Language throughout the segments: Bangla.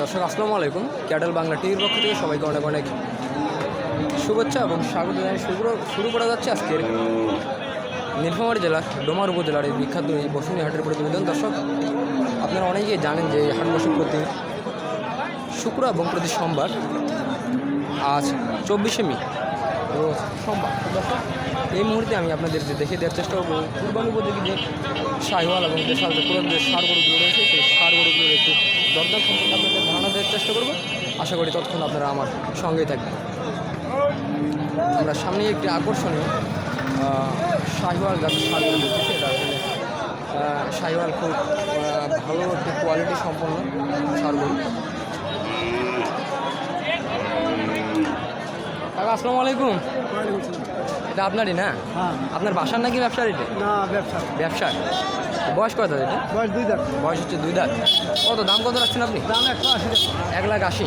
দর্শক, আসসালামু আলাইকুম। ক্যাডেল বাংলা টিভির পক্ষ থেকে সবাইকে অনেক অনেক শুভেচ্ছা এবং স্বাগত জানিয়ে শুরু শুরু করা যাচ্ছে আজকের নীলফামারী জেলার ডোমার উপজেলার এই বিখ্যাত এই বসুনি হাটের প্রতিবেদন। দর্শক, আপনারা অনেকেই জানেন যে হাট বসে প্রতি শুক্র এবং প্রতি সোমবার আজ চব্বিশে মে রোজ সোমবার। দর্শক, এই মুহূর্তে আমি আপনাদের যে দেখে দেওয়ার চেষ্টা করব কুরবানি উপযোগী যে শাহিওয়াল এবং যে পুরো যে সার গরুগুলো রয়েছে, সেই সার গরুগুলোর একটু দরদাম সম্পর্কে আপনাদের ধারণা দেওয়ার চেষ্টা করব। আশা করি ততক্ষণ আপনারা আমার সঙ্গেই থাকবেন। আমরা সামনে একটি আকর্ষণীয় শাহিওয়াল জাতের সার গরু দেখতেছি এটা আসলে শাহিওয়াল খুব ভালো একটি কোয়ালিটি সম্পন্ন সার গরু। কাকা আসসালামু আলাইকুম। এটা আপনারই না? হ্যাঁ। আপনার বাসার নাকি ব্যবসার এটা না ব্যবসা। ব্যবসার। বয়স কত এটা? বয়স দুই দাঁত। বয়স হচ্ছে দুই দাঁত। কত দাম কত রাখছেন আপনি? দাম একশো আশি এক লাখ আশি।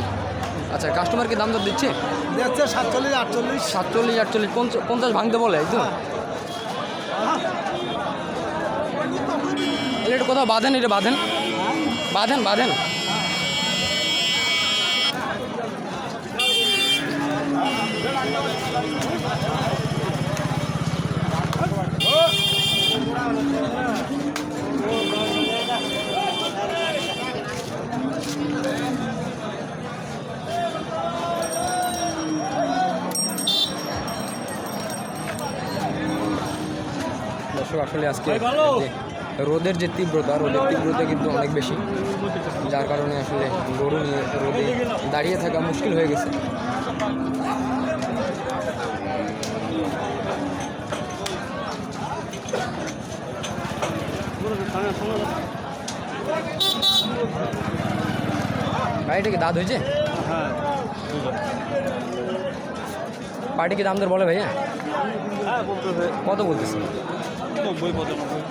আচ্ছা কাস্টমার কি দাম দর দিচ্ছে? দেখছে সাতচল্লিশ আটচল্লিশ। সাতচল্লিশ আটচল্লিশ পঞ্চাশ পঞ্চাশ ভাঙতে বলে এই তো? এটা কোথাও বাঁধেন এটা বাঁধেন। বাঁধেন বাঁধেন। দর্শক আসলে আজকে রোদের যে তীব্রতা রোদের তীব্রতা কিন্তু অনেক বেশি। যার কারণে আসলে গরু নিয়ে রোদে দাঁড়িয়ে থাকা মুশকিল হয়ে গেছে। গাড়িটা কি দাঁত হয়েছে? হ্যাঁ পার্টি কি দাম দর বলে ভাইয়া? হ্যাঁ কত বলতেছে?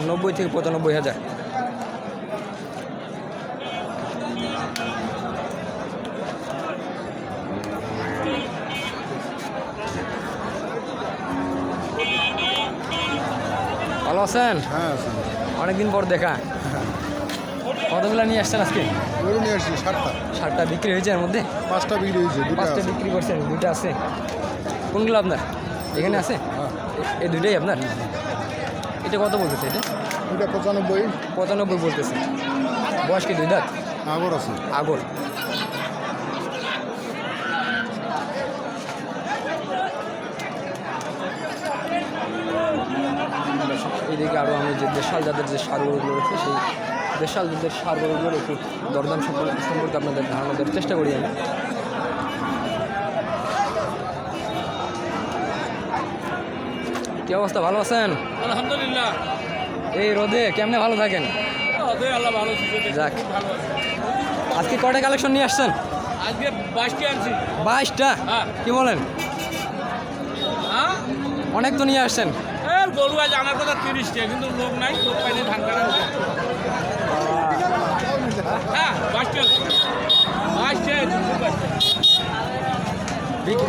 নব্বই থেকে পঁচানব্বই হাজার। ভালো আছেন? হ্যাঁ অনেকদিন পর দেখা। কতগুলো নিয়ে আসছেন আজকে? গরু নিয়ে আসছি সাতটা। সাতটা বিক্রি হয়েছে এর মধ্যে? পাঁচটা বিক্রি হয়েছে পাঁচটা বিক্রি করছেন দুইটা আছে। কোনগুলো আপনার? এখানে আছে? হ্যাঁ। এই দুইটাই আপনার? এটা কত বলতেছে এটা? দুটা পঁচানব্বই। পঁচানব্বই বলতেছে। বয়স কি দুই দাঁত? আগর আছে। আগর। এদিকে আরও আমি যে দেশাল জাতের যে সার গরুগুলো রয়েছে সেই দেশাল জাতের সার গরুগুলোর একটু দরদাম সম্পর্কে সম্পর্কে আপনাদের ধারণা দেওয়ার চেষ্টা করি আমি। কি অবস্থা? ভালো আছেন? আলহামদুলিল্লাহ। এই রোদে কেমনে ভালো থাকেন? আল্লাহ ভালো যাক। আজকে কটা কালেকশন নিয়ে আসছেন? আজকে বাইশটি আনছি। বাইশটা? হ্যাঁ। কি বলেন? হ্যাঁ? অনেক তো নিয়ে আসছেন। গরু আজ আনার কথা তিরিশটা কিন্তু লোক নাই লোক পাইনি ধান কাটা হ্যাঁ। বাইশটি।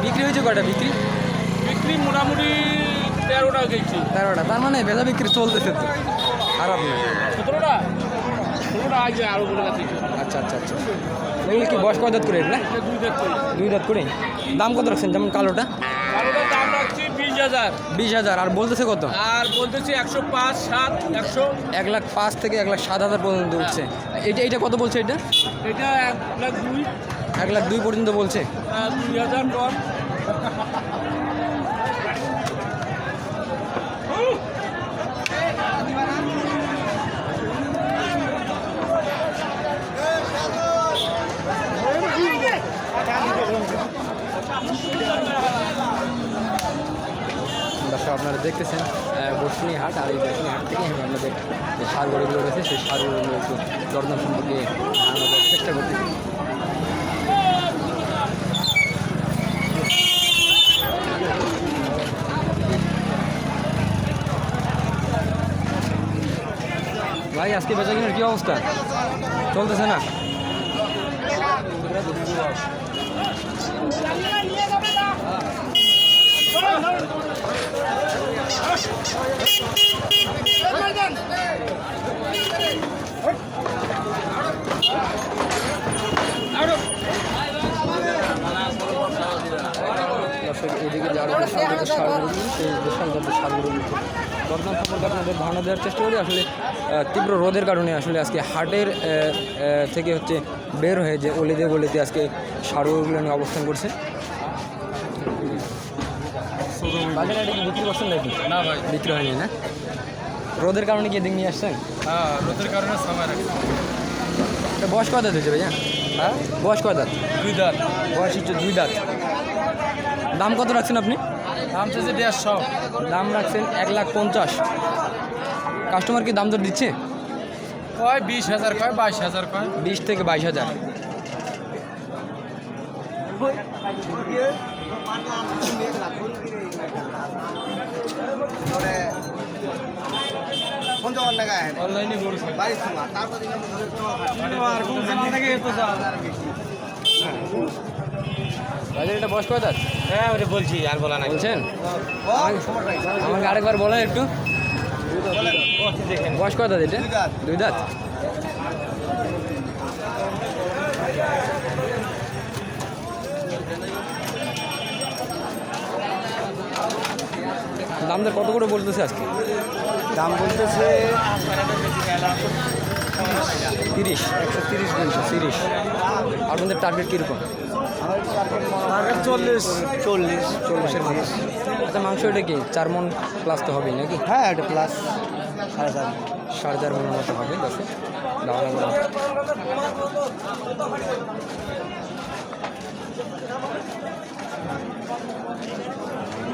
বিক্রি হয়েছে কয়টা? বিক্রি? বিক্রি মোটামুটি তেরোটা গেছি। তেরোটা তার মানে ভেজা বিক্রি চলতেছে তো। খারাপ না। সতেরোটা? বলে আচ্ছা আচ্ছা আচ্ছা। এগুলো কি বয়স কয় করে না এটা দুই দেখ করি। দুই দাঁত করে? দাম কত রাখছেন যেমন কালোটা? কালোটার দাম রাখছি বিশ হাজার। বিশ হাজার আর বলতেছে কত? আর বলতেছি একশো পাঁচ সাত একশো। এক লাখ পাঁচ থেকে এক লাখ সাত হাজার পর্যন্ত উঠছে। এটা এটা কত বলছে এটা? এটা এক লাখ দুই। এক লাখ দুই পর্যন্ত বলছে। আর দুই হাজার কম দর্শক আপনারা দেখতেছেন বসুনি হাট আর এই বসুনি হাট থেকে আমি আপনাদের যে সার গরুগুলো রয়েছে, সেই সার গরুগুলো একটু দরদাম সম্পর্কে ধারণা চেষ্টা করতেছি ভাই, আজকে বেচা কিনার কি অবস্থা? চলতেছে না? এদিকে সেই ধারণা দেওয়ার চেষ্টা করি আসলে তীব্র রোদের কারণে আসলে আজকে হাটের থেকে হচ্ছে বের হয়ে যে অলিতে গলিতে আজকে সারুগুলো নিয়ে অবস্থান করছে। বাজারে এটা কি বিক্রি করছেন নাকি? না ভাই। বিক্রি হয়নি না? রোদের কারণে কি এদিক নিয়ে আসছেন? হ্যাঁ রোদের কারণে সময় রাখি বয়স কত হয়েছে ভাইয়া? হ্যাঁ? বয়স কত দাঁত? দুই দাঁত। বয়স হচ্ছে দুই দাঁত। দাম কত রাখছেন আপনি? দাম চাইছে দেড়শো। দাম রাখছেন এক লাখ পঞ্চাশ। কাস্টমার কি দাম দর দিচ্ছে? কয় বিশ হাজার কয় বাইশ হাজার কয়? বিশ থেকে বাইশ হাজার। অনলাইনে এটা বয়স কত হ্যাঁ ওটা বলছি আর বলা নাই। বলছেন? আমাকে আরেকবার বলেন একটু। দেখেন বয়স কত দাঁত এটা? দুই দাঁত? দাম দর কত করে বলতেছে আজকে? দাম বলতেছে তিরিশ। একশো তিরিশ বলছে। তিরিশ। আপনাদের টার্গেট কীরকম? চল্লিশ। চল্লিশ চল্লিশের মধ্যে আচ্ছা মাংস এটা কি? চার মন প্লাস তো হবেই নাকি? হ্যাঁ এটা প্লাস সাড়ে চার সাড়ে চার মনের মতো হবে বলা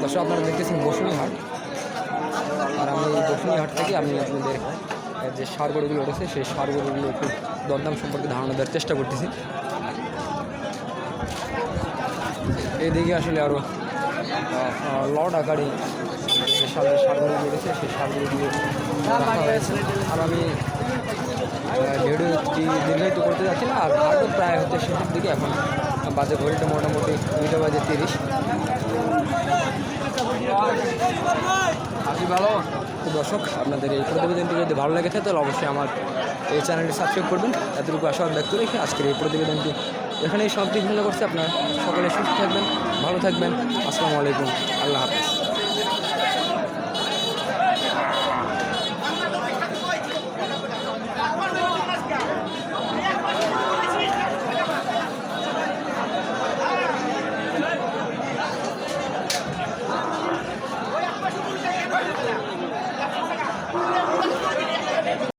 দর্শক, আপনারা দেখতেছেন বসুনি হাট আর আমি বসুনি হাট থেকে আমি আপনাদের যে সার গরুগুলো রয়েছে, সেই সার গরুগুলো একটু দরদাম সম্পর্কে ধারণা দেওয়ার চেষ্টা করতেছি। এইদিকে আসলে আরও লড আকারে যে সার সারগুলো রয়েছে, সেই সারগুলো রাখা হয়েছে। আর আমি ভিডিওটি দীর্ঘায়িত করতে যাচ্ছি না আর হাটও প্রায় হচ্ছে শেষের দিকে এখন বাজে ঘড়িটা মোটামুটি দুইটা বাজে তিরিশ। আপনি ভালো? দর্শক, আপনাদের এই প্রতিবেদনটি যদি ভালো লেগে থাকে, তাহলে অবশ্যই আমার এই চ্যানেলটি সাবস্ক্রাইব করবেন। এতটুকু আশাবাদ ব্যক্ত রেখে আজকের এই প্রতিবেদনটি এখানেই সব দিক করছে। আপনারা সকলে সুস্থ থাকবেন, ভালো থাকবেন। আসসালামু আলাইকুম। আল্লাহ হাফিজ।